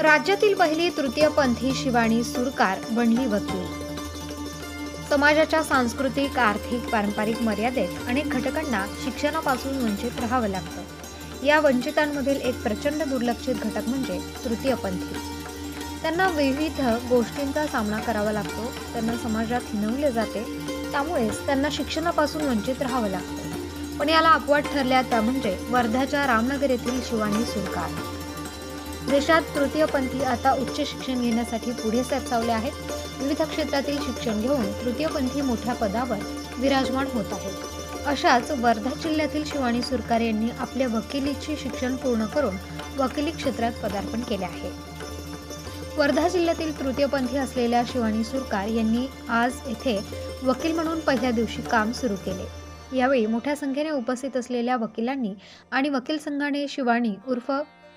राज्यातील पहिली तृतीयपंथी शिवानी सुरकार बनली वकील. समाजाच्या सांस्कृतिक आर्थिक पारंपरिक मर्यादेत अनेक घटकांना शिक्षणापासून वंचित राहावं लागतं. या वंचितांमधील एक प्रचंड दुर्लक्षित घटक म्हणजे तृतीयपंथी त्यांना विविध गोष्टींचा सामना करावा लागतो त्यांना समाजात हिनवले जाते त्यामुळेच त्यांना शिक्षणापासून वंचित राहावं लागतं. पण याला अपवाद ठरल्या त्या म्हणजे वर्ध्याच्या रामनगर येथील शिवानी सुरकार. देशात तृतीयपंथी आता उच्च शिक्षण घेण्यासाठी पुढे सरसावले आहेत. विविध क्षेत्रातील शिक्षण घेऊन तृतीयपंथी मोठ्या पदावर विराजमान होत आहेत. अशाच वर्धा जिल्ह्यातील शिवानी सुरकार यांनी आपल्या वकिलीचे शिक्षण पूर्ण करून वकिली क्षेत्रात पदार्पण केले आहे. वर्धा जिल्ह्यातील तृतीयपंथी असलेल्या शिवानी सुरकार यांनी आज येथे वकील म्हणून पहिल्या दिवशी काम सुरू केले. यावेळी मोठ्या संख्येने उपस्थित असलेल्या वकिलांनी आणि वकील संघाने शिवानी उर्फ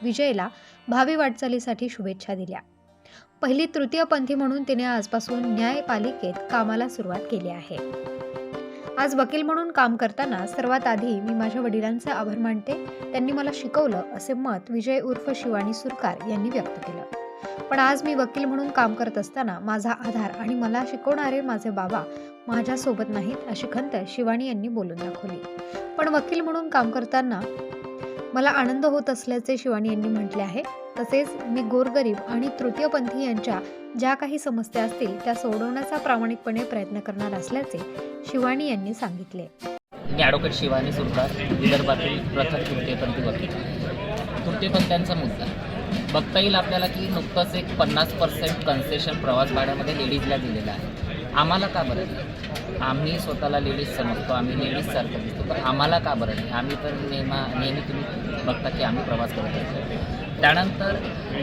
विजयला भावी वाटचालीसाठी शुभेच्छा दिल्या. पहिली तृतीयपंथी म्हणून तिने आजपासून न्यायपालिकेत कामाला सुरुवात केली आहे. आज वकील म्हणून काम करताना सर्वात आधी मी माझ्या वडिलांचे आभार मानते. त्यांनी मला शिकवलं असे मत विजय उर्फ शिवानी सुरकार यांनी व्यक्त केलं. पण आज मी वकील म्हणून काम करत असताना माझा आधार आणि मला शिकवणारे माझे बाबा माझ्यासोबत नाहीत अशी खंत शिवानी यांनी बोलून दाखवली. पण वकील म्हणून काम करताना मला आनंद होत असल्याचे शिवानी यांनी म्हटले आहे. तसेच मी गोरगरीब आणि तृतीयपंथी यांच्या ज्या काही समस्या असतील त्या सोडवण्याचा प्रामाणिकपणे प्रयत्न करणार असल्याचे शिवानी यांनी सांगितले. मी ॲडव्होकेट शिवानी सुरकार विदर्भातील प्रथम तृतीयपंथी वकील. तृतीयपंथ्यांचा मुद्दा. बघता येईल आपल्याला की नुकतंच एक पन्नास पर्सेंट कन्सेशन प्रवास भाड्यामध्ये लेडीजला दिलेलं आहे. आम्हाला का बरं? नाही आम्ही स्वतःला लेडीज समजतो आम्ही लेडीजसारखं दिसतो तर आम्हाला का बरं? नाही आम्ही तर नेमा नेहमी तुम्ही बघता की आम्ही प्रवास करत असतो. त्यानंतर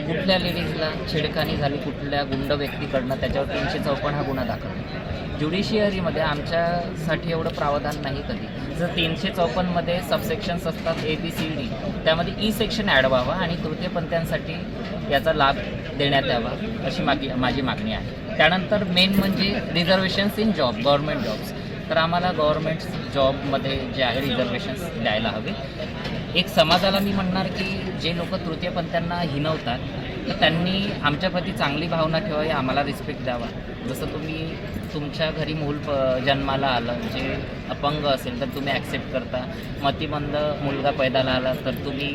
कुठल्या लेडीजला छेडखानी झाली कुठल्या गुंड व्यक्तीकडनं त्याच्यावर तीनशे चौपन्न हा गुन्हा दाखल ज्युडिशियरीमध्ये आमच्यासाठी एवढं प्रावधान नाही कधी. जर तीनशे चौपन्नमध्ये सबसेक्शन्स असतात ए बी सी डी त्यामध्ये ई सेक्शन ॲड व्हावा आणि तृतीयपंथ्यांसाठी याचा लाभ देण्यात यावा अशी मागी माझी मागणी आहे. त्यानंतर मेन म्हणजे reservations in job government jobs तर आम्हाला गव्हर्मेंट जॉबमध्ये जे आहे रिझर्वेशन्स द्यायला हवे. एक समाजाला मी म्हणणार की जे लोक तृतीयपंथ्यांना हिनवतात तर त्यांनी आमच्याप्रती चांगली भावना ठेवावी आम्हाला रिस्पेक्ट द्यावा. जसं तुम्ही तुमच्या घरी मूल प जन्माला आलं जे अपंग असेल तर तुम्ही ॲक्सेप्ट करता. मतिमंद मुलगा पैदाला आला तर तुम्ही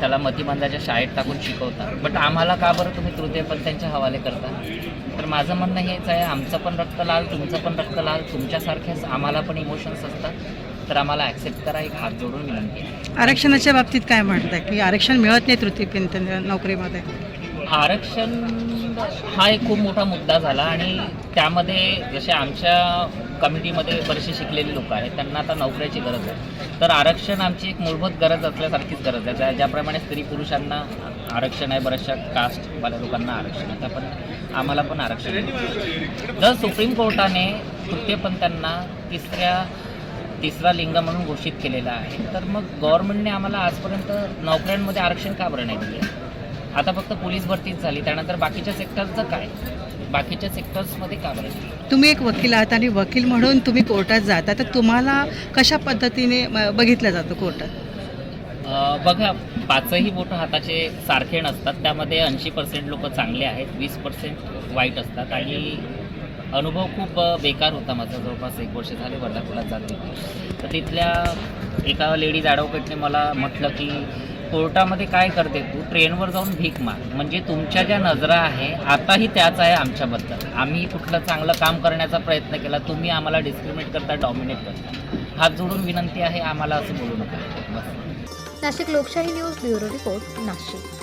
त्याला मतिमंदाच्या शाळेत टाकून शिकवता. बट आम्हाला का बरं तुम्ही तृतीयपंथ्यांच्या हवाले करता? तर माझं म्हणणं हेच आहे आमचं पण रक्त लाल तुमचं पण रक्त लाल तुमच्यासारखेच आम्हाला पण इमोशन्स असतात. तर आम्हाला ॲक्सेप्ट करा एक हात जोडून विनंती आहे. आरक्षणाच्या बाबतीत काय म्हणताय? की आरक्षण मिळत नाही तृतीयपंथ नोकरीमध्ये? आरक्षण हा एक खूप मोठा मुद्दा झाला आणि त्यामध्ये जसे आमच्या कमिटीमध्ये बरेचसे शिकलेले लोक आहेत त्यांना आता नोकऱ्याची गरज आहे. तर आरक्षण आमची एक मूलभूत गरज असल्यासारखीच गरज आहे. त्या ज्याप्रमाणे स्त्री पुरुषांना आरक्षण आहे बऱ्याचशा कास्टवाल्या लोकांना आरक्षण आहे. त्या पण आम्हाला पण आरक्षण आहे. जर सुप्रीम कोर्टाने तृतीयपंथ्यांना तिसऱ्या तिसरा लिंग म्हणून घोषित केलेला आहे. तर मग गव्हर्नमेंटने आम्हाला आजपर्यंत नोकऱ्यांमध्ये आरक्षण का बरं नाही दिलं? आता फक्त पोलीस भरतीच झाली. त्यानंतर बाकीच्या सेक्टरचं काय? बाकीच्या सेक्टर्समध्ये का बरं तुम्ही एक वकील आहात आणि वकील म्हणून तुम्ही कोर्टात जाता. तर तुम्हाला कशा पद्धतीने बघितलं जातं कोर्टात? बघा पाचही बोटं हाताचे सारखे नसतात. त्यामध्ये ऐंशी पर्सेंट लोक चांगले आहेत वीस पर्सेंट वाईट असतात. आणि अनुभव खूप बेकार होता माझा. जवळपास एक वर्ष झाले वर्धापुरात जाते तर तिथल्या एका लेडीज ॲडव्होकेटने मला म्हटलं की कोर्टामध्ये काय करते तू? ट्रेनवर जाऊन भीक माग. म्हणजे तुमच्या ज्या नजरा आहे आताही त्याच आहे आमच्याबद्दल. आम्ही कुठलं चांगलं काम करण्याचा प्रयत्न केला. तुम्ही आम्हाला डिस्क्रिमिनेट करता डॉमिनेट करता. हात जोडून विनंती आहे आम्हाला असं बोलू नका. बस. नाशिक लोकशाही न्यूज ब्युरो रिपोर्ट नाशिक.